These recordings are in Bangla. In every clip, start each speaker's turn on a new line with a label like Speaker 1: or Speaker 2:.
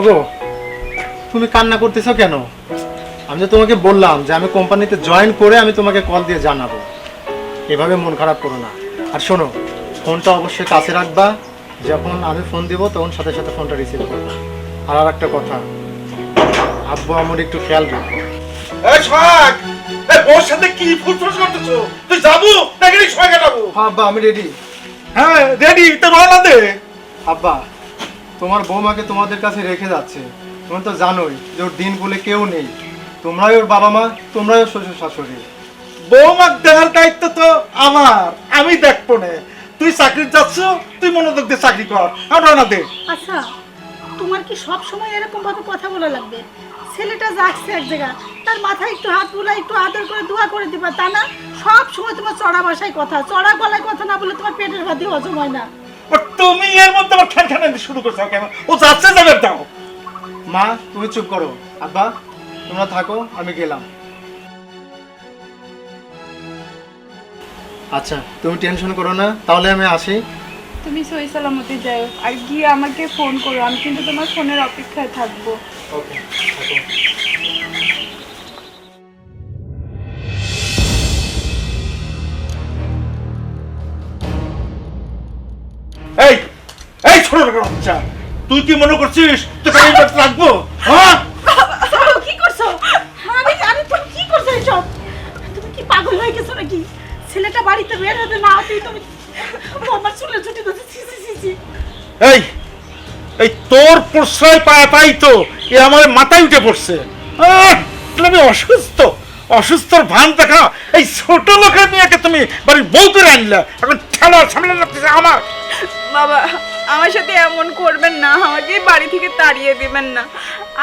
Speaker 1: ওগো তুমি কান্না করতেছো কেন? আমি তো তোমাকে বললাম যে আমি কোম্পানিতে জয়েন করে আমি তোমাকে কল দিয়ে জানাব। এভাবে মন খারাপ করো না। আর শোনো ফোনটা অবশ্যই কাছে রাখবা। যখন আমি ফোন দিব তখন সাথে সাথে ফোনটা রিসিভ করবা। আর আর একটা কথা আব্বু আমার একটু খেয়াল রাখো।
Speaker 2: এই সোহাগ এই ওর সাথে কি ফুসফুস করতেছো? তুই যাব নাকি সময় কাটাবো
Speaker 1: আব্বা আমি রেডি
Speaker 2: হ্যাঁ রেডি তো রওনা দে।
Speaker 1: আব্বা তোমার বৌমাকে তোমাদের কাছে রেখে যাচ্ছে। তুমি তো জানোই যে ওর দিন বলে কেউ নেই। তোমরাই ওর বাবা মা, তোমরাই ওর শ্বশুর শাশুড়ি।
Speaker 2: বৌমাক দেওয়ার দায়িত্ব তো আমার। আমি দেখব না। তুই চাকরি যাচ্ছ, তুই মনোযোগ দিয়ে চাকরি কর। আর রওনা দে।
Speaker 3: আচ্ছা তোমার কি সব সময় এরকম ভাবে কথা বলা লাগবে? ছেলেটা যাচ্ছে এক জায়গা তার মাথায় একটু হাত বুলা একটু আদর করে দোয়া করে দিবা, তা না? সব সময় তোমার চড়া ভাষায় কথা, চড়া গলায় কথা না বলে তোমার পেটের ভাতি হজম হয় না।
Speaker 2: তুমি এর মধ্যে আবার খ্যান খ্যান শুরু করছ কেন? ও যাচ্ছে যাবে দাও।
Speaker 1: মা তুমি চুপ করো। আব্বা তোমরা থাকো আমি গেলাম। আচ্ছা তুমি টেনশন করো না তাহলে আমি আসি।
Speaker 4: তুমি সই সালামতি যাও। আর গিয়ে আমাকে ফোন করো আমি কিন্তু তোমার ফোনের অপেক্ষায় থাকব।
Speaker 1: ওকে
Speaker 2: এই এই ছোট লোকের বাচ্চা তুই কি মনে করছিস তোকে আমি এবার রাখব? হ্যাঁ?
Speaker 3: কি করছ? আরে আরে তুমি কি করছ এসব? তুমি কি পাগল হয়ে গেছো নাকি? ছেলেটা বাড়িতে বের হতে না হতেই তুমি আমার চুলে ছুটি দিতে ছি ছি ছি
Speaker 2: এই এই তোর প্রশ্রয় পায় পাই তো এ আমার মাথায় উঠে পড়ছে। আমি অসুস্থ অসুস্থর ভান দেখা এই ছোট লোকের মেয়েকে তুমি বাড়ির বউ করে আনলে এখন ঠেলা লাগতেছে আমার।
Speaker 4: বাবা, আমার সাথে এমন করবেন না, আমাকে বাড়ি থেকে তাড়িয়ে দিবেন না।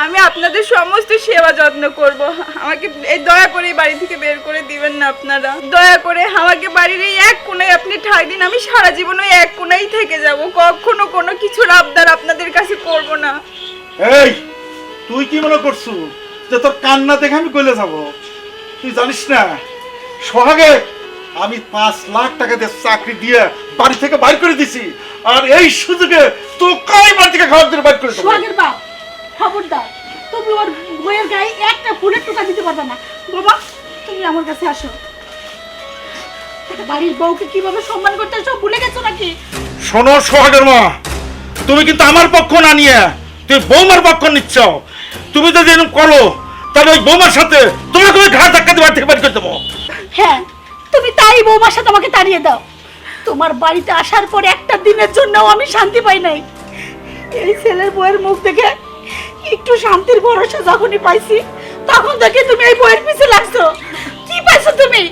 Speaker 4: আমি আপনাদের সমস্ত সেবা যত্ন করব। আমাকে এই দয়া করে বাড়ি থেকে বের করে দিবেন না আপনারা। দয়া করে আমাকে বাড়ির এই এক কোনায় আপনি ঠাই দিন, আমি সারা জীবন ওই এক কোণাই থেকে যাব। কখনো কোনো কিছুর আবদার আপনাদের কাছে করব না।
Speaker 2: এই, তুই কি মনে করছু যে তোর কান্না দেখে আমি গলে যাব? তুই জানিস না, সোহাগে আমি পাঁচ লাখ টাকা দিয়ে চাকরি দিয়ে বাড়ি থেকে বাইর করে দিছি। আর এই সুযোগে তোকেই বাড়ি থেকে খাওয়ার জন্য বাইর করে
Speaker 3: সোহাগের বাপ খবরদার তুমি ওর বইয়ের গায়ে একটা ফুলের টুকা দিতে পারবে না। বাবা তুমি আমার কাছে আসো। বাড়ির বউকে কীভাবে সম্মান করতে সব ভুলে গেছো নাকি?
Speaker 2: শোনো সোহাগের মা তুমি কিন্তু আমার পক্ষ না নিয়ে তুমি বৌমার পক্ষ নিচ্ছ। তুমি যদি এরকম করো তাহলে ওই বৌমার সাথে তোমাকে আমি ঘাট ধাক্কা দিয়ে বাড়ি থেকে বাড়ি করে দেবো।
Speaker 3: হ্যাঁ তুমি তাই বৌমার সাথে আমাকে তাড়িয়ে দাও। তোমার বাড়িতে আসার পর একটা দিনের জন্যও আমি শান্তি পাই নাই। এই ছেলের বউয়ের মুখ দেখে একটু শান্তির ভরসা যখনই পাইছি, তখন থেকে তুমি এই বউয়ের পিছে লাগছো। কি পাইছো তুমি?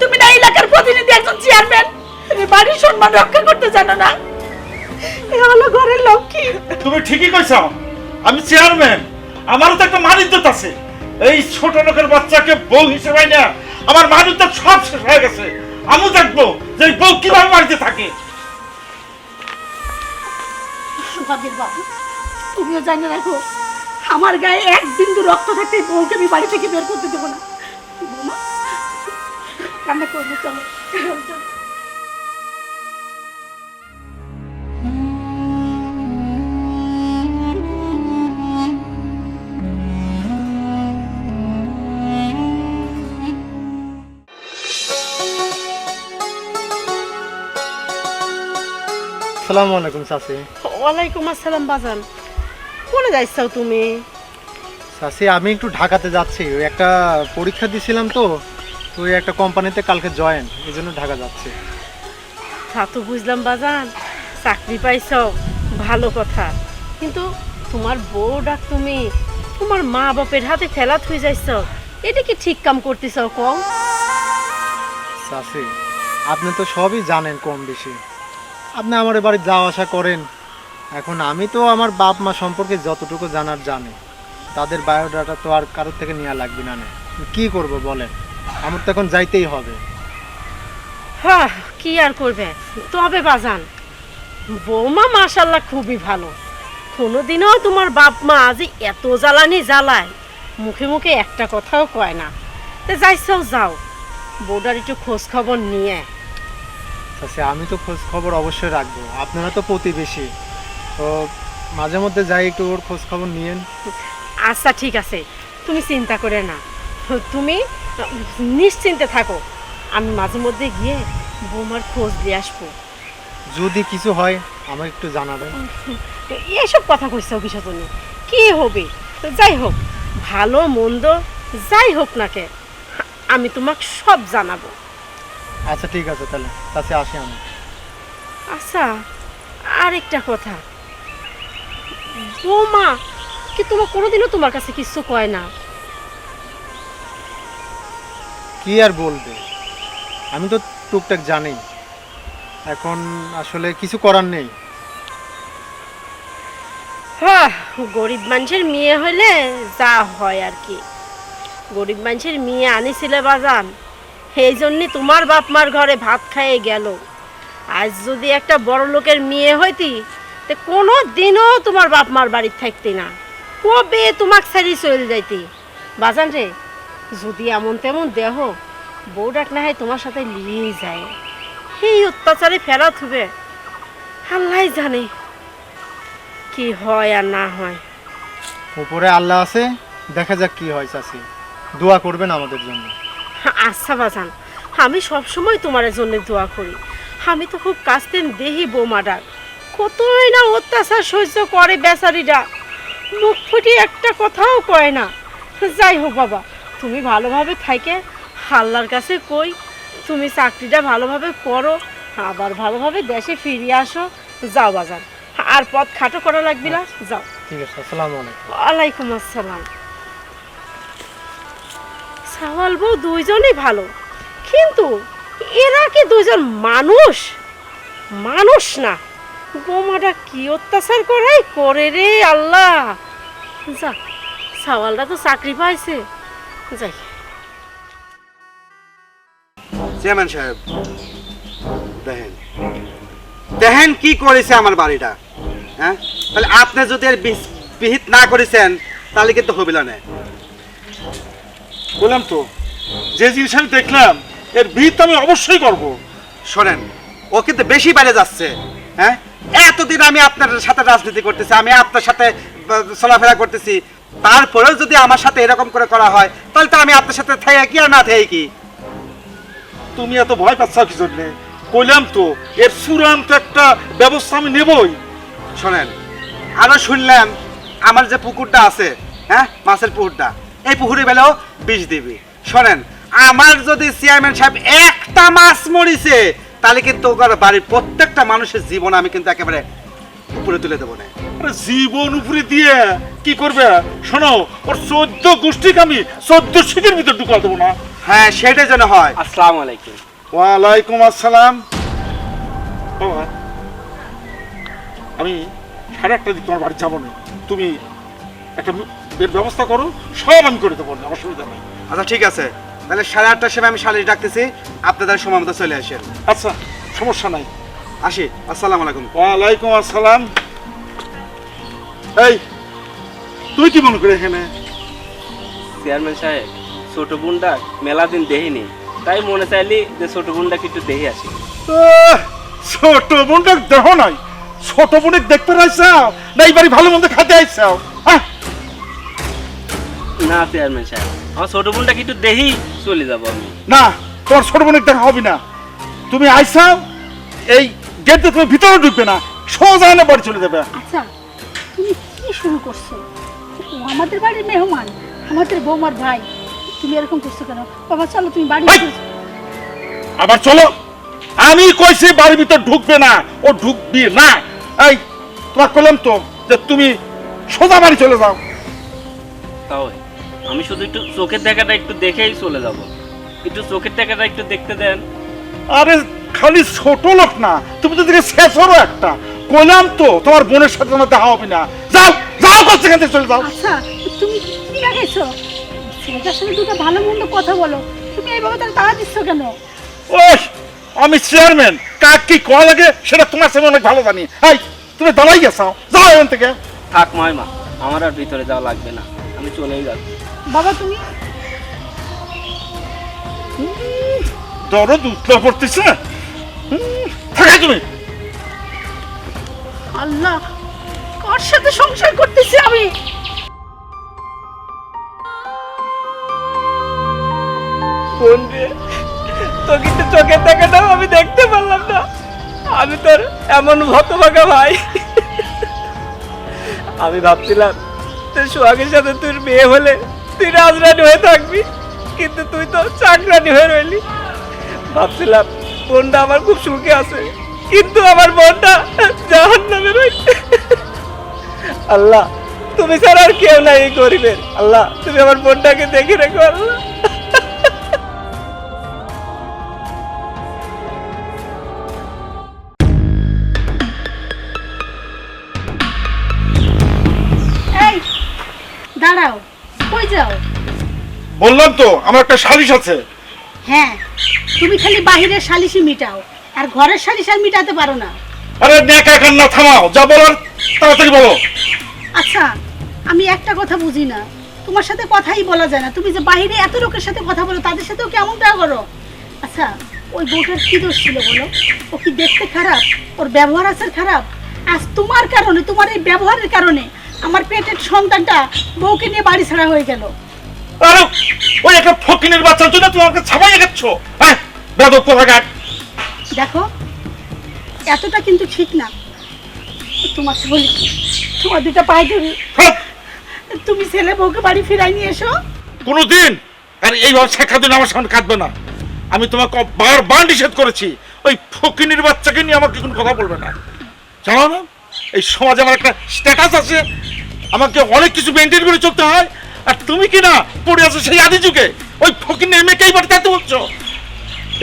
Speaker 3: তুমি না এলাকার প্রতিনিধি, একজন চেয়ারম্যান তুমি বাড়ির সম্মান রক্ষা করতে জানো না। এ হলো ঘরের লক্ষ্মী।
Speaker 2: তুমি ঠিকই কইছ, আমি চেয়ারম্যান আমারও তো একটা মান আছে। এই ছোট লোকের বাচ্চাকে বউ হিসেবে না আমার মানুষদের সব শেষ হয়ে গেছে। আমি দেখব যে বউ কীভাবে বাড়িতে থাকে।
Speaker 3: তুমিও জানে রাখো, আমার গায়ে এক বিন্দু রক্ত থাকতে বউকে আমি বাড়ি থেকে বের করতে দেবো না। কান্না করব চলো চলো।
Speaker 1: সালামু আলাইকুম চাচি
Speaker 5: ওয়ালাইকুম আসসালাম বাজান। কোনে যাইছাও তুমি?
Speaker 1: চাচি আমি একটু ঢাকাতে যাচ্ছি। ওই একটা পরীক্ষা দিছিলাম তো তো ওই একটা কোম্পানিতে কালকে জয়েন এই জন্য ঢাকা যাচ্ছি।
Speaker 5: তা তো বুঝলাম বাজান। চাকরি পাইছো ভালো কথা। কিন্তু তোমার বউ ডাক তুমি তোমার মা বাপের হাতে ফেলা থুই যাইছ এটা কি ঠিক কাম করতেছ কম
Speaker 1: চাচি আপনি তো সবই জানেন কম বেশি। আপনি আমার বাড়ি যাওয়া আসা করেন। এখন আমি তো আমার বাপ মা সম্পর্কে যতটুকু জানার জানি, তাদের বায়োডাটা তো আর কারোর থেকে নেওয়া লাগবে না নে। কি করব বলেন? আমার তো এখন যাইতেই হবে।
Speaker 5: হ্যাঁ কি আর করবে? তবে বাজান, বৌমা মাশাল্লাহ খুবই ভালো। কোনোদিনও তোমার বাপ মা যে এত জ্বালানি জ্বালায়, মুখে মুখে একটা কথাও কয় না। তে যাইছাও যাও। বউটার একটু খোঁজ খবর নিয়ে।
Speaker 1: চাচি আমি তো খোঁজ খবর অবশ্যই রাখব। আপনারা তো প্রতিবেশী। তো মাঝে মধ্যে যাই একটু ওর খোঁজ খবর নিয়েন।
Speaker 5: আচ্ছা ঠিক আছে। তুমি চিন্তা করে না। তুমি নিশ্চিন্তে থাকো। আমি মাঝে মধ্যে গিয়ে বৌমার খোঁজ দিয়ে আসব।
Speaker 1: যদি কিছু হয় আমাকে একটু জানাবেন।
Speaker 5: এসব কথা কইছো কিসের জন্য কি হবে? যাই হোক ভালো মন্দ যাই হোক না কে আমি তোমাকে সব জানাব।
Speaker 1: আচ্ছা ঠিক আছে তাহলে। কাছে আসি আমি।
Speaker 5: আচ্ছা আরেকটা কথা। বৌমা কি তোমার কোনোদিনও তোমার কাছে কিছু কয় না?
Speaker 1: কি আর বলবে? আমি তো টুকটাক জানি। এখন আসলে কিছু করার নেই।
Speaker 5: হ্যাঁ গরিব মানুষের মেয়ে হলে যা হয় আর কি। গরিব মানুষের মেয়ে আনিছিলে বাজান। সেই জন্যে তোমার বাপ মার ঘরে ভাত খাইয়ে গেল। আজ যদি একটা বড় লোকের মেয়ে হইতি, তে কোনো দিনও তোমার বাপ মার বাড়িতে থাকতি না। কবে তোমাক ছাড়ি চলে যাইতি? বাজান রে, যদি এমন তেমন দেহ, বউ ডাক না হয় তোমার সাথে লিয়েই যায়। সেই অত্যাচারে ফেরত হবে। আল্লাহ জানে কি হয় আর না হয়।
Speaker 1: উপরে আল্লাহ আছে, দেখা যাক কি হয় চাষি দোয়া করবেন আমাদের জন্য।
Speaker 5: আচ্ছা বাজান আমি সব সময় তোমার জন্য দোয়া করি। আমি তো খুব কাস্তে দেহি বোমাডার কতই না অত্যাচার সহ্য করে বেচারিটা মুখ ফুটি একটা কথাও কয় না। যাই হোক বাবা তুমি ভালোভাবে থাইকে আল্লাহর কাছে কই। তুমি চাকরিটা ভালোভাবে করো আবার ভালোভাবে দেশে ফিরিয়ে আসো। যাও বাজান আর পথ খাটো করা লাগবে না যাও।
Speaker 1: ঠিক আছে আসসালামু আলাইকুম।
Speaker 5: ওয়ালাইকুম আসসালাম। সাওয়াল বউ দুইজনই ভালো। কিন্তু এরা কি দুইজন মানুষ? মানুষ না। বোমাটা কি অত্যাচার করাই করে রে আল্লাহ। যা সাওয়ালটা তো চাকরি পাইছে। যাই।
Speaker 6: চেয়ারম্যান সাহেব, দেখেন। দেখেন কি করেছে আমার বাড়িটা। হ্যাঁ? তাহলে আপনি যদি বিস- বিহিত না করেছেন, তাহলে কিন্তু হবিল না।
Speaker 2: বললাম তো, যে জিনিস আমি দেখলাম, এর ভিত আমি অবশ্যই করব।
Speaker 6: শোনেন, ও কিন্তু বেশি বাইরে যাচ্ছে হ্যাঁ? এতদিন আমি আপনার সাথে রাজনীতি করতেছি, আমি আপনার সাথে চলাফেরা করতেছি। তারপরেও যদি আমার সাথে এরকম করে করা হয়, তাহলে তো আমি আপনার সাথে থেকে কি আর না থেকে কি?
Speaker 2: তুমি এত ভয় পাচ্ছ কি জন্য? কইলাম তো, এর চূড়ান্ত একটা ব্যবস্থা আমি নেবই।
Speaker 6: শোনেন, আরও শুনলাম, আমার যে পুকুরটা আছে হ্যাঁ? মাছের পুকুরটা। এই পুকুরে বেলেও বিষ দিবি। শোনেন আমার যদি চেয়ারম্যান সাহেব একটা মাছ মরিছে তাহলে কিন্তু ওর বাড়ির প্রত্যেকটা মানুষের জীবন আমি কিন্তু একেবারে উপরে তুলে দেবো না।
Speaker 2: জীবন উপরে দিয়ে কি করবে? শোনো ওর চোদ্দ গোষ্ঠীকে আমি চোদ্দ শীতের ভিতর ঢুকা দেবো না।
Speaker 6: হ্যাঁ সেটাই যেন হয়।
Speaker 7: আসসালামু আলাইকুম।
Speaker 2: ওয়ালাইকুম আসসালাম। বাবা আমি সাড়ে আটটা দিক তোমার বাড়ি যাব না। তুমি একটা এর ব্যবস্থা করো সব আমি করে দেবো অসুবিধা নেই।
Speaker 6: আচ্ছা ঠিক আছে। তাহলে সাড়ে আটটার সময় আমি শালিশ ডাকতেছি আপনাদের সময় মতো চলে আসেন।
Speaker 2: আচ্ছা সমস্যা নাই।
Speaker 6: আসি আসসালাম আলাইকুম।
Speaker 2: ওয়ালাইকুম আসসালাম। এই তুই কি মনে করে এখানে?
Speaker 7: চেয়ারম্যান সাহেব ছোট বোনটা মেলা দিন দেখিনি। তাই মনে চাইলি যে ছোট বোনটাকে একটু দেখে আসি।
Speaker 2: ছোট বোনটা দেহ নাই। ছোট বোনের দেখতে রাইছাও না এই বাড়ি ভালো মন্দ খাতে আইসাও হ্যাঁ
Speaker 7: না চেয়ারম্যান সাহেব। আমার ছোট বোনটাকে একটু দেখি চলে যাব আমি।
Speaker 2: না তোমার ছোট বোনের দেখা হবে না। তুমি আইসাও এই গেট দিয়ে তুমি ভিতরে ঢুকবে না সোজা এনে বাড়ি চলে যাবে।
Speaker 3: আচ্ছা তুমি কি শুরু করছ? ও আমাদের বাড়ির মেহমান আমাদের বৌমার ভাই। তুমি এরকম করছ কেন? বাবা চলো তুমি বাড়ি
Speaker 2: এই! আবার চলো। আমি কইছি বাড়ির ভিতর ঢুকবে না ও ঢুকবি না। এই তোমার কইলাম তো যে তুমি সোজা বাড়ি চলে যাও।
Speaker 7: তাও আমি শুধু একটু চোখের দেখাটা একটু দেখেই চলে যাব। একটু চোখের দেখাটা একটু দেখতে দেন।
Speaker 2: আরে খালি ছোট লোক না তুমি তো দিকে শেষরও একটা। কইলাম তো তোমার বোনের সাথে তোমার দেখা হবে না। যাও যাও করছে এখান থেকে চলে যাও।
Speaker 3: আচ্ছা তুমি কি লাগাইছো ছেলেটার সাথে দুটো ভালো মন্দ কথা বলো। তুমি এইভাবে তাহলে তাড়া দিচ্ছ কেন?
Speaker 2: ওই আমি চেয়ারম্যান কাক কি কয়া লাগে সেটা তোমার সাথে অনেক ভালো জানি। এই তুমি দাঁড়াই গেছো। যাও এখান থেকে।
Speaker 7: থাক ময়মা আমার আর ভিতরে যাওয়া লাগবে না। আমি চলেই যাচ্ছি।
Speaker 3: বাবা তুমি?
Speaker 2: দরদ উতলা পড়তেছে। হুম, থাকাই তুমি।
Speaker 3: আল্লাহ কার সাথে সংসার করতেছি আমি?
Speaker 7: ফোন রে তো কিন্তু চোখের দেখাটাও আমি দেখতে পারলাম না। আমি তোর এমন হতভাগা ভাই। আমি ভাবছিলাম তোর সোহাগের সাথে তোর বিয়ে হলে তুই রাজরানী হয়ে থাকবি, কিন্তু তুই তো চাকরানি হয়ে রইলি। ভাবছিলাম, বোনটা আমার খুব সুখে আছে, কিন্তু আমার বোনটা জাহান নামে রয়েছে আল্লাহ, তুমি ছাড়া আর কেউ নাই এই গরিবের। আল্লাহ, তুমি আমার বোনটাকে দেখে রেখো, আল্লাহ।
Speaker 2: বললাম তো আমার একটা সালিশ আছে।
Speaker 3: হ্যাঁ তুমি খালি বাহিরের সালিশি মিটাও আর ঘরের সালিশ আর মিটাতে পারো না।
Speaker 2: আরে নেকা কান্না থামাও যা বলার তাড়াতাড়ি বলো।
Speaker 3: আচ্ছা আমি একটা কথা বুঝি না। তোমার সাথে কথাই বলা যায় না। তুমি যে বাইরে এত লোকের সাথে কথা বলো তাদের সাথেও কেমনটা করো? আচ্ছা ওই বউটার কি দোষ ছিল বলো? ও কি দেখতে খারাপ? ওর ব্যবহার আচার খারাপ? আজ তোমার কারণে তোমার এই ব্যবহারের কারণে আমার পেটের সন্তানটা বউকে নিয়ে বাড়ি ছাড়া হয়ে গেল।
Speaker 2: আরে ওই একটা ফকিনের বাচ্চার জন্য তুমি আমাকে ছাপাই গেছ। হ্যাঁ বেদব কোথাকার?
Speaker 3: দেখো এতটা কিন্তু ঠিক না। তোমাকে বলি তোমার দুটা পায়ে ধরি।
Speaker 2: হ্যাঁ,
Speaker 3: তুমি ছেলে বউকে বাড়ি ফিরাই নিয়ে এসো।
Speaker 2: কোনোদিন? আর এইভাবে শেখা দিন আমার সামনে কাটবে না। আমি তোমাকে বারবার নিষেধ করেছি ওই ফকিনের বাচ্চাকে নিয়ে আমাকে কোনো কথা বলবে না। জানো না এই সমাজে আমার একটা স্ট্যাটাস আছে। আমাকে অনেক কিছু মেনটেন করে চলতে হয় আর তুমি কি না পড়ে আছো সেই আদি যুগে? ওই ফকিনের মেয়েকেই বাড়ি থাকতে বলছো?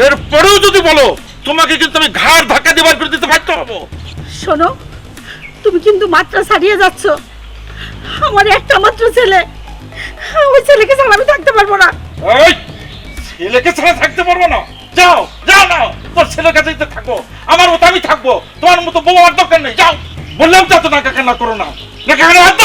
Speaker 2: এরপরেও যদি বলো তোমাকে কিন্তু আমি ঘাড় ধাক্কা দিয়ে বার করে দিতে বাধ্য হব।
Speaker 3: শোনো তুমি কিন্তু মাত্রা ছাড়িয়ে যাচ্ছ। আমার একটা মাত্র ছেলে। ওই ছেলেকে ছাড়া আমি থাকতে পারব না।
Speaker 2: এই ছেলেকে ছাড়া থাকতে পারব না। যাও যাও না। তোর ছেলের কাছেই তো থাকব। আমার মতো আমি থাকব। তোমার মতো বউ আর দরকার নেই। যাও। বললাম তো এত নাকা কান্না করো না। নাকা কান্না হাত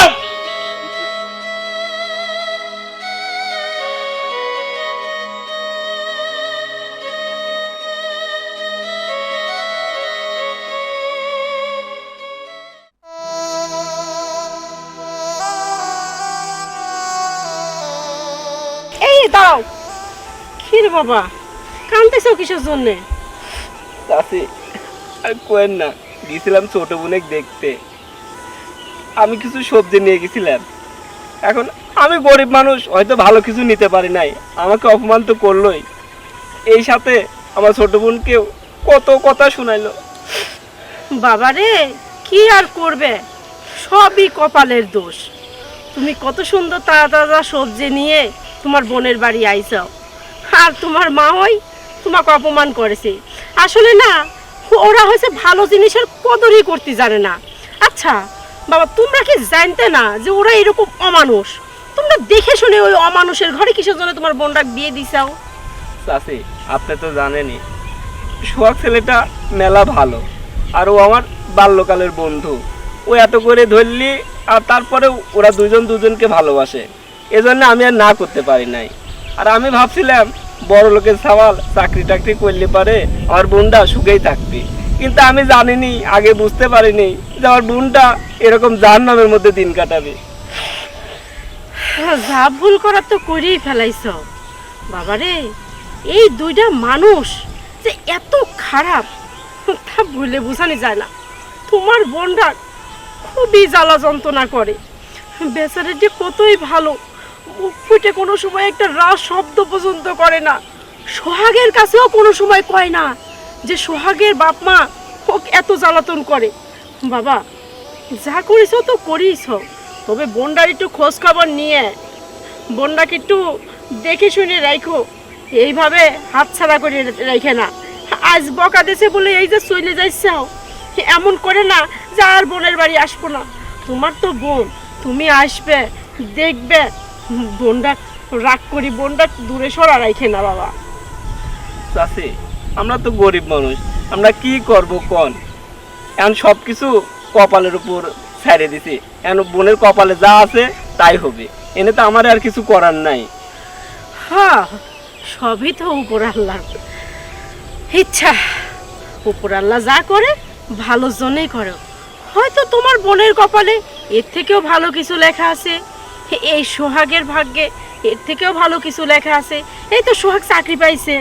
Speaker 5: রে বাবা? কানতেছো কিসের জন্যে?
Speaker 7: চাষি আর কোয়েন না গেছিলাম ছোট বোনেক দেখতে। আমি কিছু সবজি নিয়ে গেছিলাম। এখন আমি গরিব মানুষ হয়তো ভালো কিছু নিতে পারি নাই। আমাকে অপমান তো করলোই। এই সাথে আমার ছোট বোনকেও কত কথা শোনাইলো।
Speaker 5: বাবা রে কি আর করবে? সবই কপালের দোষ। তুমি কত সুন্দর তাজা তাজা সবজি নিয়ে তোমার বোনের বাড়ি আইসাও। আর তোমার মা ওই তোমাকে অপমান করেছে। আসলে না, ওরা হয়েছে ভালো জিনিসের কদরই করতে জানে না। আচ্ছা বাবা, তোমরা কি জানতে না যে ওরা এরকম অমানুষ? তোমরা দেখে শুনে ওই অমানুষের ঘরে কিসের জন্য তোমার বোনটা বিয়ে দিছাও?
Speaker 7: চাষি আপনি তো জানেনই, সোহাগ ছেলেটা মেলা ভালো, আর ও আমার বাল্যকালের বন্ধু। ও এত করে ধরলি, আর তারপরে ওরা দুজন দুজনকে ভালোবাসে। এজন্য আমি আর না করতে পারি নাই। আর আমি ভাবছিলাম বড় লোকের সওয়াল চাকরি টাকরি করলে পারে আমার বোনটা সুখেই থাকবে। কিন্তু আমি জানিনি আগে বুঝতে পারিনি যে আমার বোনটা এরকম জাহান নামের মধ্যে দিন কাটাবে।
Speaker 5: হ্যাঁ, যা ভুল করার তো করেই ফেলাইছ। বাবারে এই দুইটা মানুষ যে এত খারাপ তা ভুলে বোঝানি যায় না। তোমার বোনটা খুবই জ্বালা যন্ত্রণা করে। বেচারিটি কতই ভালো মুখ ফুটে কোনো সময় একটা রাস শব্দ পর্যন্ত করে না। সোহাগের কাছেও কোনো সময় কয় না যে সোহাগের বাপ মা ওকে এত জ্বালাতন করে। বাবা, যা করিস তো করিস তবে বোনটার একটু খোঁজ খবর নিয়ে। বোনটাকে একটু দেখে শুনে রাখো এইভাবে হাত ছাড়া করে রেখে না। আজ বকা দেশে বলে এই যে চলে যাইছাও এমন করে না যে আর বোনের বাড়ি আসব না। তোমার তো বোন, তুমি আসবে, দেখবে বোনটা রাগ করি বোনটা দূরে সরা রাখে না বাবা।
Speaker 7: চাষি আমরা তো গরিব মানুষ আমরা কি করব কন? এখন সব কিছু কপালের উপর ছেড়ে দিছি। এখন বোনের কপালে যা আছে তাই হবে। এনে তো আমার আর কিছু করার নাই।
Speaker 5: হ্যাঁ সবই তো উপর আল্লাহ। ইচ্ছা উপর আল্লাহ যা করে ভালোর জন্যই করে। হয়তো তোমার বোনের কপালে এর থেকেও ভালো কিছু লেখা আছে। এই সোহাগের ভাগ্যে এর থেকেও ভালো কিছু লেখা আছে। এই তো সোহাগ চাকরি পাইছে।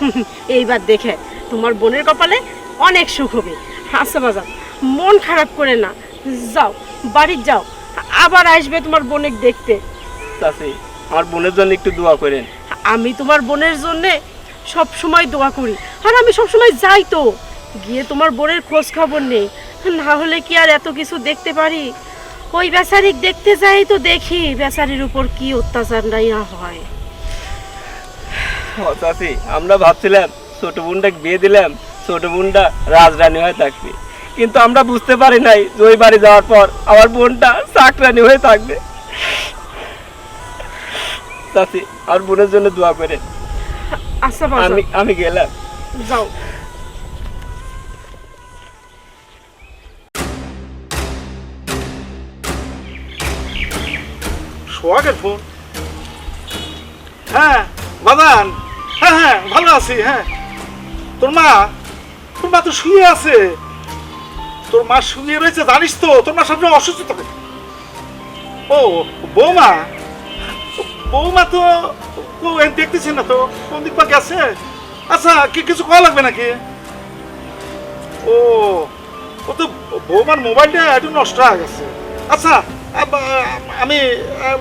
Speaker 5: এইবার দেখে তোমার বোনের কপালে অনেক সুখ হবে। আচ্ছা বাজার মন খারাপ করে না। যাও বাড়ি যাও। আবার আসবে তোমার বোনের দেখতে।
Speaker 7: চাচি আমার বোনের জন্য একটু দোয়া করেন।
Speaker 5: আমি তোমার বোনের জন্যে সব সময় দোয়া করি। আর আমি সব সময় যাই তো। গিয়ে তোমার বোনের খোঁজ খবর নেই। না হলে কি আর এত কিছু দেখতে পারি? ওই বেচারিক দেখতে যাই তো দেখি বেচারির উপর কি অত্যাচার নাইয়া হয়।
Speaker 7: ও আমরা ভাবছিলাম ছোট বোনটাকে বিয়ে দিলাম ছোট বোনটা রাজরানী হয়ে থাকবে। কিন্তু আমরা বুঝতে পারি নাই যে ওই বাড়ি যাওয়ার পর আমার বোনটা চাকরানি হয়ে থাকবে। চাচি আমার বোনের জন্য দোয়া করেন।
Speaker 5: আচ্ছা
Speaker 7: আমি আমি গেলাম।
Speaker 5: যাও।
Speaker 2: সোহাগের ফোন হ্যাঁ বাদান। হ্যাঁ হ্যাঁ ভালো আছি হ্যাঁ। তোর মা তোর মা তো শুয়ে আছে। তোর মা শুয়ে রয়েছে, জানিস তো, তোর মা সামনে অসুস্থ থাকে। ও, বৌমা বৌমা তো দেখতেছি না তো, কোন দিক পা গেছে? আচ্ছা কি কিছু করা লাগবে নাকি? ও ও তো বৌমার মোবাইলটা একটু নষ্ট হয়ে গেছে। আচ্ছা আমি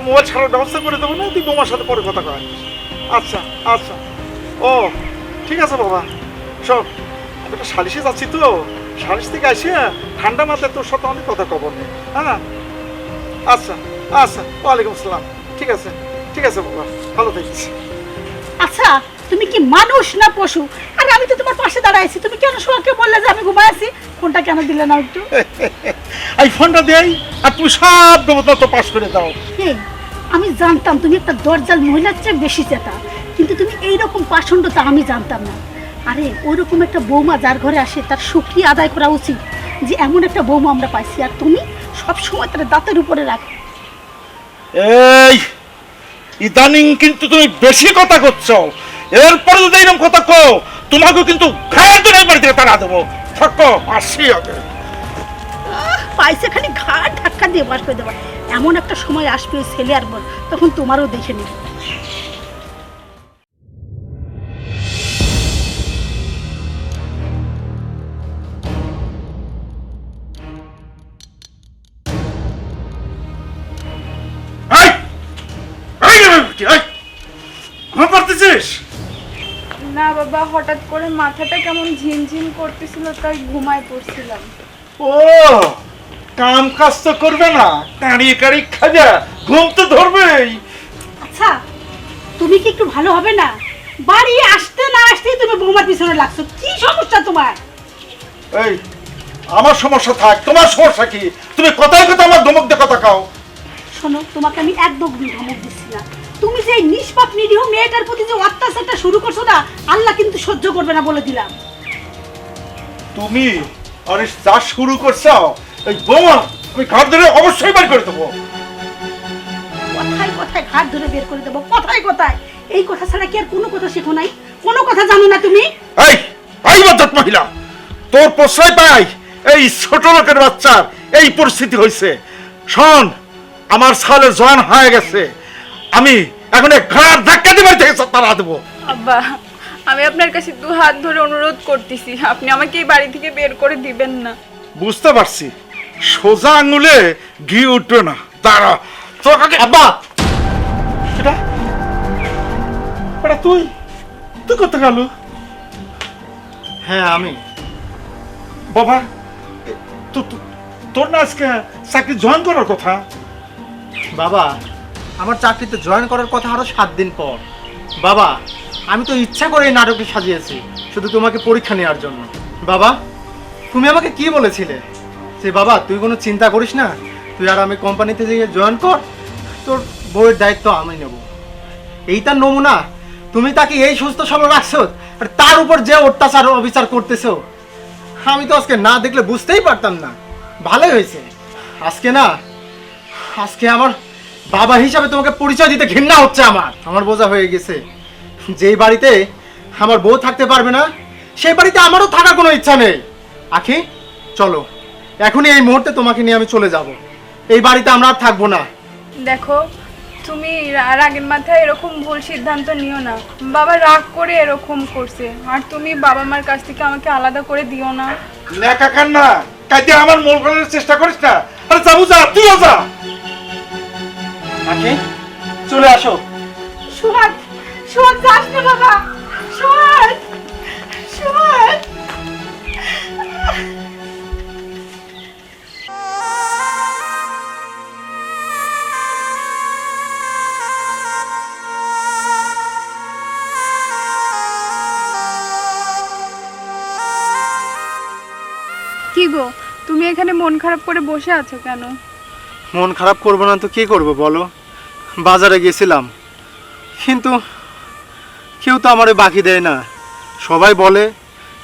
Speaker 2: মোবাইল ছাড়ার ব্যবস্থা করে দেবো না? তুই বৌমার সাথে পরে কথা কয়। আচ্ছা আচ্ছা। ও, ঠিক আছে বাবা। শোন, আমি একটা সালিশে যাচ্ছি তো। সালিশ থেকে আসে ঠান্ডা মাথায় তোর সাথে অনেক কথা কবর নেই হ্যাঁ? আচ্ছা আচ্ছা। ওয়ালাইকুম আসসালাম। ঠিক আছে ঠিক আছে বাবা। ভালো থাকিস।
Speaker 3: আচ্ছা তুমি কি মানুষ না পশু? আরে আমি তো তোমার পাশে দাঁড়াইছি। তুমি কেন সোহাগকে বললে যে আমি ঘুমাই আছি? ফোনটা কেন দিলে না একটু?
Speaker 2: এই ফোনটা দেই আর তুমি সব দেবতা তো পাস করে দাও।
Speaker 3: আমি জানতাম তুমি একটা দরজাল মহিলার চেয়ে বেশি চেতা। কিন্তু তুমি এইরকম পাষণ্ডতা আমি জানতাম না। আরে ওইরকম একটা বৌমা যার ঘরে আসে তার সুখী আদায় করা উচিত যে এমন একটা বৌমা আমরা পাইছি। আর তুমি সব সময় তার দাঁতের উপরে রাখো।
Speaker 2: এই ইদানিং কিন্তু তুমি বেশি কথা করছ। এরপরে যদি এরকম কথা কো তোমাকে কিন্তু ঘায়ের দিনে বাড়ি থেকে তারা দেবো। থাকো, আসি আগে।
Speaker 3: পাইছে খালি ঘাট ধাক্কা দিয়ে বার করে দেবা এমন একটা সময় আসবে ছেলে আর বল তখন তোমারও দেখে নেবে।
Speaker 4: বাবা হঠাৎ করে মাথাটা কেমন ঝিমঝিম করতেছিল তাই ঘুমায় পড়ছিলাম।
Speaker 2: ও কাম কাজ তো করবে না কাঁড়িয়ে কাঁড়িয়ে খাজা ঘুম তো ধরবেই।
Speaker 3: আচ্ছা তুমি কি একটু ভালো হবে না? বাড়ি আসতে না আসতেই তুমি বৌমার পিছনে লাগছো কি সমস্যা তোমার?
Speaker 2: এই আমার সমস্যা থাক তোমার সমস্যা কি? তুমি কথায় কথা আমার ধমক দিয়ে কথা কাও।
Speaker 3: শোনো তোমাকে আমি একদম ধমক দিচ্ছি না। তুমি যে নিষ্পাপ নিরীহ মেয়েটার প্রতি যে অত্যাচারটা শুরু করছ না আল্লাহ কিন্তু সহ্য করবে না বলে দিলাম।
Speaker 2: তুমি আর যা শুরু করছ এই বোমা আমি ঘর ধরে অবশ্যই বাড়ি করে দেবো।
Speaker 3: কথায় কথায় ঘাট ধরে বের করে দেবো কথায় কথায়। এই কথা ছাড়া কি আর কোনো কথা শেখো নাই? কোনো কথা জানো না তুমি?
Speaker 2: এই এই বজ্জাত মহিলা তোর প্রশ্রয় পাই এই ছোট লোকের বাচ্চার এই পরিস্থিতি হয়েছে শোন আমার সালে জয়েন হয়ে গেছে। আমি এখন এই ঘাড় ধাক্কা দিয়ে বাড়ি থেকে তারা দেবো।
Speaker 4: আব্বা আমি আপনার কাছে দু হাত ধরে অনুরোধ করতেছি। আপনি আমাকে এই বাড়ি থেকে বের করে দিবেন না।
Speaker 2: বুঝতে পারছি। সোজা আঙুলে ঘি উঠবে না। দাঁড়া তোকে
Speaker 1: আব্বা!
Speaker 2: এটা? এটা তুই? তুই করতে গেল?
Speaker 1: হ্যাঁ আমি।
Speaker 2: বাবা তো- তো- তোর না আজকে চাকরি জয়েন করার কথা?
Speaker 1: বাবা আমার চাকরিতে জয়েন করার কথা আরও সাত দিন পর। বাবা, আমি তো ইচ্ছা করে এই নাটকটি সাজিয়েছি, শুধু তোমাকে পরীক্ষা নেওয়ার জন্য। বাবা, তুমি আমাকে কি বলেছিলে? যে বাবা, তুই কোনো চিন্তা করিস না। তুই আর আমি কোম্পানিতে গিয়ে জয়েন কর, তোর বউয়ের দায়িত্ব আমি নেব। এই তার নমুনা, তুমি তাকে এই সুস্থ সবল রাখছো আর তার উপর যে অত্যাচার অবিচার করতেছো, আমি তো আজকে না দেখলে বুঝতেই পারতাম না। ভালোই হয়েছে। আজকে না, আজকে আমার বাবা হিসাবে তোমাকে পরিচয় দিতে ঘৃণা হচ্ছে আমার। আমার বোঝা হয়ে গেছে। যেই বাড়িতে আমার বউ থাকতে পারবে না সেই বাড়িতে আমারও থাকার কোনো ইচ্ছা নেই। আখি চলো। এখনই এই মুহূর্তে তোমাকে নিয়ে আমি চলে যাব। এই বাড়িতে আমরা আর থাকব না।
Speaker 4: দেখো তুমি রা- রাগের মাথায় এরকম ভুল সিদ্ধান্ত নিও না। বাবা রাগ করে এরকম করছে। আর তুমি বাবা মার কাছ থেকে আমাকে আলাদা করে দিও না।
Speaker 2: নেকা কান্না কাজে আমার মোল করার চেষ্টা করিস না। আরে যাব যা তুইও যা।
Speaker 1: আখি চলে আসো।
Speaker 3: সোহাগ সোহাগ যাস না বাবা। সোহাগ সোহাগ
Speaker 4: কি গো তুমি এখানে মন খারাপ করে বসে আছো কেন?
Speaker 1: মন খারাপ করব না তো কি করব বলো? বাজারে গেছিলাম। কিন্তু কেউ তো আমারে বাকি দেয় না। সবাই বলে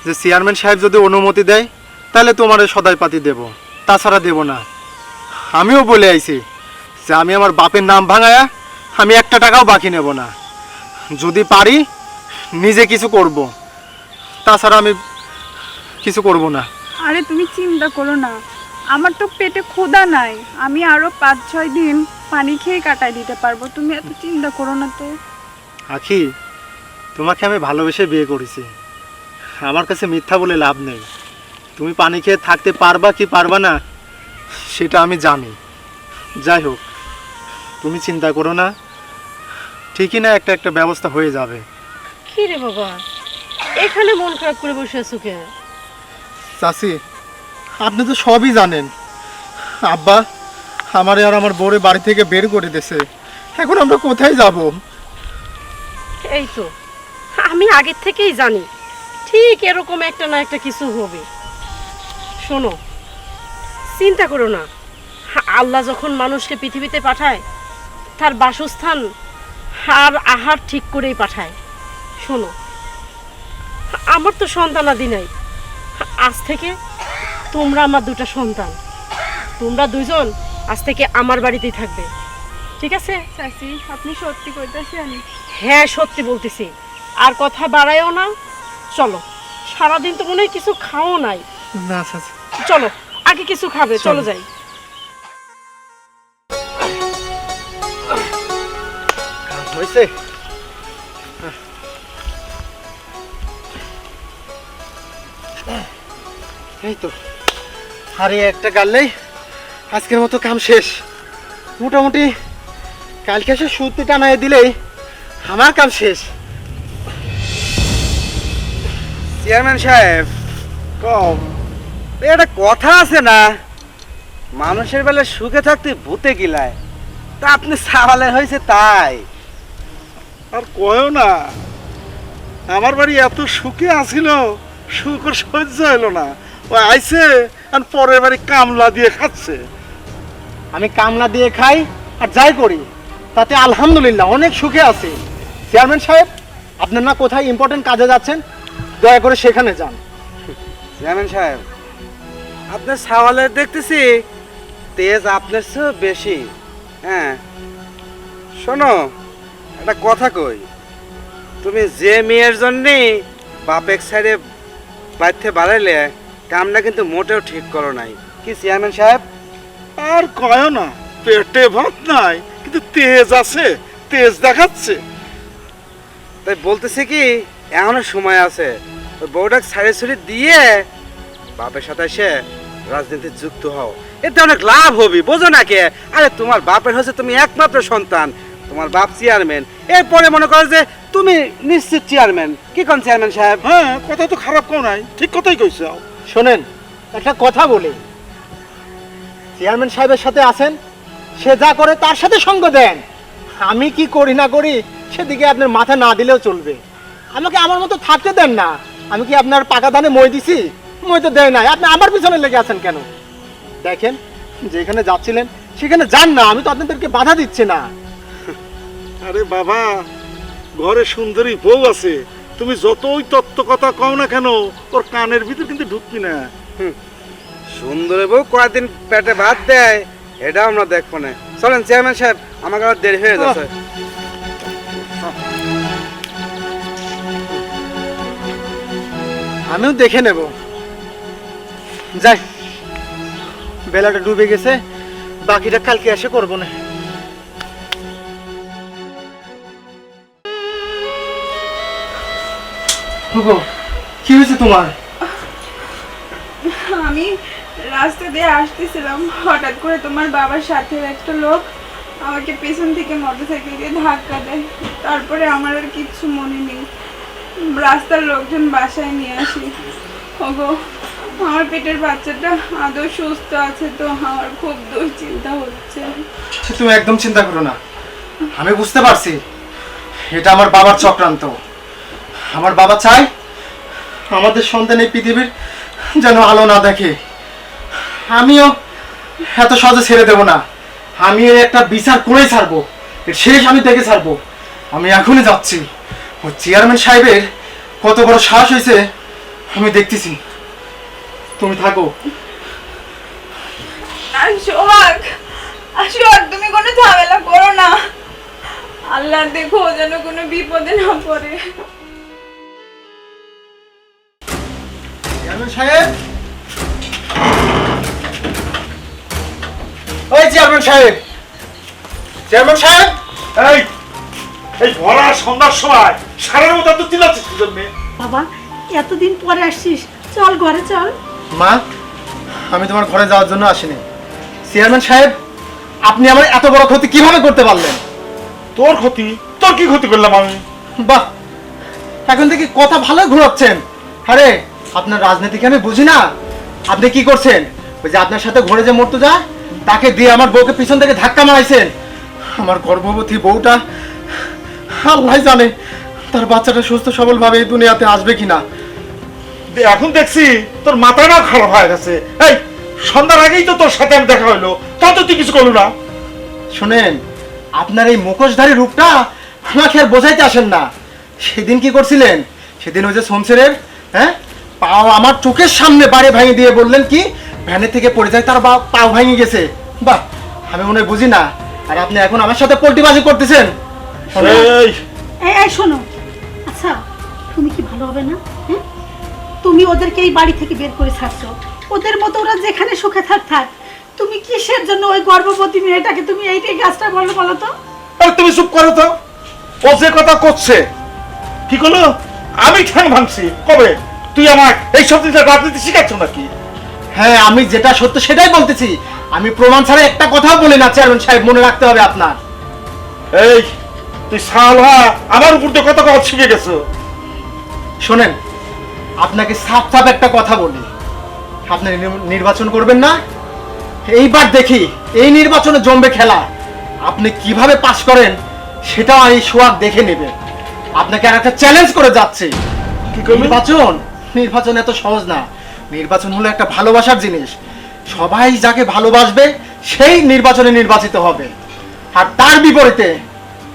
Speaker 1: যে, চেয়ারম্যান সাহেব যদি অনুমতি দেয়, তাহলে তোমারে সদাই পাতি দেব। তাছাড়া দেব না। আমিও বলে আইছি যে, আমি আমার বাপের নাম ভাঙায়া আমি একটা টাকাও বাকি নেব না। যদি পারি, নিজে কিছু করব। তাছাড়া আমি কিছু করব না।
Speaker 4: আরে, তুমি চিন্তা করো না। আমার তো পেটে ক্ষুধা নাই। আমি আরও পাঁচ ছয় দিন পানি খেয়ে কাটাই দিতে পারব। তুমি এত চিন্তা করো না তো।
Speaker 1: আখি তোমাকে আমি ভালোবেসে বিয়ে করেছি। আমার কাছে মিথ্যা বলে লাভ নেই। তুমি পানি খেয়ে থাকতে পারবা কি পারবা না সেটা আমি জানি। যাই হোক তুমি চিন্তা করো না। ঠিকই না একটা একটা ব্যবস্থা হয়ে যাবে।
Speaker 5: কি রে বাবা? এখানে মন খারাপ করে বসে আছো কে
Speaker 1: চাষি আপনি তো সবই জানেন। আব্বা, আমারে আর আমার বউরে বাড়ি থেকে বের করে দিয়েছে। এখন আমরা কোথায় যাব?
Speaker 5: এই তো, আমি আগের থেকেই জানি। ঠিক এরকম একটা না একটা কিছু হবে। শোনো, চিন্তা করো না। আল্লাহ যখন মানুষকে পৃথিবীতে পাঠায়, তার বাসস্থান আর আহার ঠিক করেই পাঠায়। শোনো, আমার তো সন্তানাদি নাই। আজ থেকে তোমরা আমার দুটো সন্তান। তোমরা দুজন আজ থেকে আমার বাড়িতেই থাকবে। ঠিক আছে?
Speaker 4: চাচি আপনি সত্যি কইতেছেন?
Speaker 5: হ্যাঁ সত্যি বলতেছি। আর কথা বাড়ায়ও না। চলো। সারাদিন তো মনে হয় কিছু খাও নাই।
Speaker 1: না চাচি।
Speaker 5: চলো আগে কিছু খাবে চলো। যাই।
Speaker 1: হয়েছে এই তো। আরে, একটা গাললেই আজকের মতো কাম শেষ। মোটামুটি কালকে এসে সুতি টানায় দিলেই আমার কাম শেষ।
Speaker 6: চেয়ারম্যান সাহেব,
Speaker 2: কম।
Speaker 6: একটা কথা আছে না? মানুষের বেলা সুখে থাকতে ভূতে গিলায়। তা আপনি সাওয়ালে হয়েছে তাই।
Speaker 2: আর কয়ও না। আমার বাড়ি এত সুখে আসিল সুখ সহ্য হলো না। ও আইছে আর পরের বাড়ি কামলা দিয়ে খাচ্ছে।
Speaker 1: আমি কামলা দিয়ে খাই আর যাই করি তাতে আলহামদুলিল্লাহ অনেক সুখে আছি। চেয়ারম্যান সাহেব আপনার না কোথায় ইম্পর্টেন্ট কাজে যাচ্ছেন? দয়া করে সেখানে যান।
Speaker 6: চেয়ারম্যান সাহেব আপনার সাওয়ালে দেখতেছি তেজ আপনার চেয়েও বেশি। হ্যাঁ শোনো একটা কথা কই। তুমি যে মেয়ের জন্যে বাপেক সাইডে বাড়িতে বাড়াইলে কামটা কিন্তু মোটেও ঠিক করো নাই। কি চেয়ারম্যান সাহেব?
Speaker 2: আর কয় না পেটে ভাত নাই কিন্তু তেজ আছে তেজ দেখাচ্ছে।
Speaker 6: তাই বলতেছে কি এখনও সময় আছে। ওই বউটাকে সাড়ে ছড়ি দিয়ে বাপের সাথে এসে রাজনীতি যুক্ত হও। এতে অনেক লাভ হবে বোঝো না কে? আরে তোমার বাপের হচ্ছে তুমি একমাত্র সন্তান তোমার বাপ চেয়ারম্যান। এরপরে মনে করো যে তুমি নিশ্চিত চেয়ারম্যান। কি কোন চেয়ারম্যান সাহেব?
Speaker 2: হ্যাঁ কথা তো খারাপ কেউ নাই ঠিক কথাই কইছো।
Speaker 1: শোনেন, একটা কথা বলি। চেয়ারম্যান সাহেবের সাথে আছেন, সে যা করে তার সাথে সঙ্গ দেন। আমি কি করি না করি, সেদিকে আপনার মাথা না দিলেও চলবে। আমাকে আমার মতো থাকতে দেন না। আমি কি আপনার পাকা ধানে মই দিছি? মই তো দেয় নাই। আপনি আমার পিছনে লেগে আছেন কেন? দেখেন, যেখানে যাচ্ছিলেন, সেখানে যান না। আমি তো আপনাদেরকে বাধা দিচ্ছি না।
Speaker 2: আরে বাবা, ঘরে সুন্দরী বউ আছে। তুমি যতই তত্ত্ব কথা কও না কেন ওর কানের ভিতর কিন্তু ঢুকবি না।
Speaker 6: সুন্দর বউ কয়েকদিন পেটে ভাত দেয় এটা আমরা দেখব না। চলেন চেয়ারম্যান সাহেব আমাকে আবার দেরি হয়ে যাচ্ছে
Speaker 1: আমিও দেখে নেব। যাই বেলাটা ডুবে গেছে বাকিটা কালকে এসে করব না। হুগো, কি হয়েছে তোমার?
Speaker 4: আমি রাস্তা দিয়ে আসতেছিলাম হঠাৎ করে তোমার বাবার সাথে একটা লোক আমাকে পেছন থেকে মোটরসাইকেল দিয়ে ধাক্কা দেয়। তারপরে আমার আর কিচ্ছু মনে নেই। রাস্তার লোকজন বাসায় নিয়ে আসি। ওগো আমার পেটের বাচ্চাটা আদৌ সুস্থ আছে তো আমার খুব দুশ্চিন্তা হচ্ছে।
Speaker 1: তুমি একদম চিন্তা করো না। আমি বুঝতে পারছি এটা আমার বাবার চক্রান্ত। আমার বাবা চায় আমাদের সন্তান এই পৃথিবীর যেন আলো না দেখে। আমিও এত সহজে ছেড়ে দেব না। আমি এর একটা বিচার করেই ছাড়বো। শেষ আমি দেখে ছাড়বো। আমি এখনই যাচ্ছি। ও চেয়ারম্যান সাহেবের কত বড় সাহস হয়েছে, আমি দেখতেছি। তুমি থাকো।
Speaker 4: সোহাগ সোহাগ, তুমি কোনো ঝামেলা করো না। আল্লাহ দেখো যেন কোনো বিপদে না পড়ে।
Speaker 1: চেয়ারম্যান সাহেব। ওই চেয়ারম্যান সাহেব। চেয়ারম্যান সাহেব।
Speaker 2: এই এই ভরা সন্ধ্যার সময় সারের মতো তো চিল্লাচ্ছিস কি জন্যে
Speaker 3: বাবা এতদিন পরে আসছিস। চল ঘরে চল।
Speaker 1: মা আমি তোমার ঘরে যাওয়ার জন্য আসিনি। চেয়ারম্যান সাহেব আপনি আমার এত বড় ক্ষতি কীভাবে করতে পারলেন?
Speaker 2: তোর ক্ষতি? তোর কি ক্ষতি করলাম আমি?
Speaker 1: বাহ এখন থেকে কথা ভালো ঘুরাচ্ছেন। আরে আপনার রাজনীতিকে আমি বুঝি না। আপনি কি করছেন? ওই যে আপনার সাথে ঘুরে যে মরতো যা তাকে দিয়ে আমার বউকে পিছন থেকে ধাক্কা মারাইছেন। আমার গর্ভবতী বউটা আল্লাহ জানে তার বাচ্চাটা সুস্থ সবলভাবে এই দুনিয়াতে আসবে কিনা।
Speaker 2: এখন দেখছি তোর মাথাটাও খারাপ হয়ে গেছে। এই, সন্ধ্যার আগেই তো তোর সাথে আমি দেখা হলো তা তো তুই কিছু করল না।
Speaker 1: শোনেন, আপনার এই মুখোশধারী রূপটা আমাকে আর বোঝাইতে আসেন না। সেদিন কি করছিলেন? সেদিন ওই যে শমশেরের হ্যাঁ? পাও আমার চোখের সামনে বাড়ি ভাঙিয়ে দিয়ে বললেন কি? ভ্যানে থেকে পড়ে যায় তার বা পাও ভাঙে গেছে। বাহ আমি মনে হয় বুঝি না। আর আপনি এখন আমার সাথে পোল্টিবাজি করতেছেন।
Speaker 2: এই।
Speaker 3: এই শোনো। আচ্ছা তুমি কি ভালো হবে না? হ্যাঁ? তুমি ওদেরকে এই বাড়ি থেকে বের করে ছাড়ছো। ওদের মতো ওরা যেখানে সুখে থাক থাক। তুমি কিসের জন্য ওই গর্ভবতী মেয়েটাকে তুমি এইটাই গাছটা বলো বলো তো?
Speaker 2: আরে তুমি চুপ করো তো। ও যে কথা করছে কি করল? আমি ঠ্যাং ভাঙছি। কবে? তুই আমার এই সব জিনিস রাজনীতি শিখাচ্ছ নাকি?
Speaker 1: হ্যাঁ আমি যেটা সত্য সেটাই বলতেছি। আমি প্রমাণ ছাড়া একটা কথাও বলি না চেয়ারম্যান সাহেব মনে রাখতে হবে আপনার।
Speaker 2: এই তুই সালহা আমার উপর দিয়ে কথা কথা শিখে গেছো।
Speaker 1: শোনেন আপনাকে সাফ সাফ একটা কথা বলি। আপনি নির্বাচন করবেন না? এইবার দেখি এই নির্বাচনে জমবে খেলা। আপনি কীভাবে পাস করেন সেটাও এই সোয়াগ দেখে নেবে। আপনাকে আর একটা চ্যালেঞ্জ করে যাচ্ছে।
Speaker 2: কি করবি?
Speaker 1: নির্বাচন? নির্বাচন এত সহজ না। নির্বাচন হলো একটা ভালোবাসার জিনিস। সবাই যাকে ভালোবাসবে সেই নির্বাচনে নির্বাচিত হবে। আর তার বিপরীতে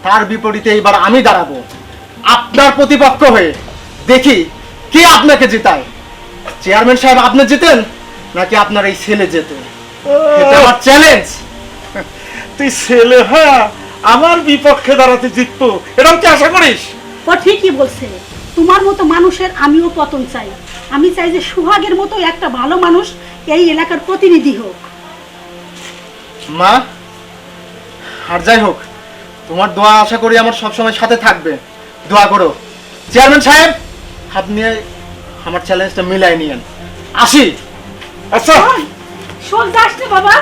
Speaker 1: তার বিপরীতে এবার আমি দাঁড়াবো। আপনার প্রতিপক্ষ হয়ে দেখি কে আপনাকে জেতায়। চেয়ারম্যান সাহেব আপনি জিতেন? নাকি আপনার এই ছেলে জেতে এটা আমার চ্যালেঞ্জ
Speaker 2: তুই ছেলে হ্যাঁ আমার বিপক্ষে দাঁড়াতে জিতবো। এটাও কি আশা করিস?
Speaker 3: ও ঠিকই বলছে। তোমার মতো মানুষের আমিও পতন চাই। আমি চাই যে সুহাগের মতো একটা ভালো মানুষ এই এলাকার প্রতিনিধি হোক।
Speaker 1: মা আর যাই হোক তোমার দোয়া আশা করি আমার সবসময় সাথে থাকবে। দোয়া করো। চেয়ারম্যান সাহেব আপনি আমার চ্যালেঞ্জটা মিলাই নিয়েন। আসি।
Speaker 2: আচ্ছা।
Speaker 3: শোন যাস না বাবা।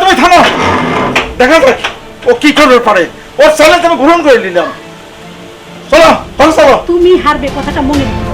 Speaker 2: তুমি থামো। দেখা যাক ও কি করবে পারে। ওর চ্যালেঞ্জ আমি গ্রহণ করে নিলাম। চলো চলো।
Speaker 3: তুমি হারবে কথাটা মনে রেখো।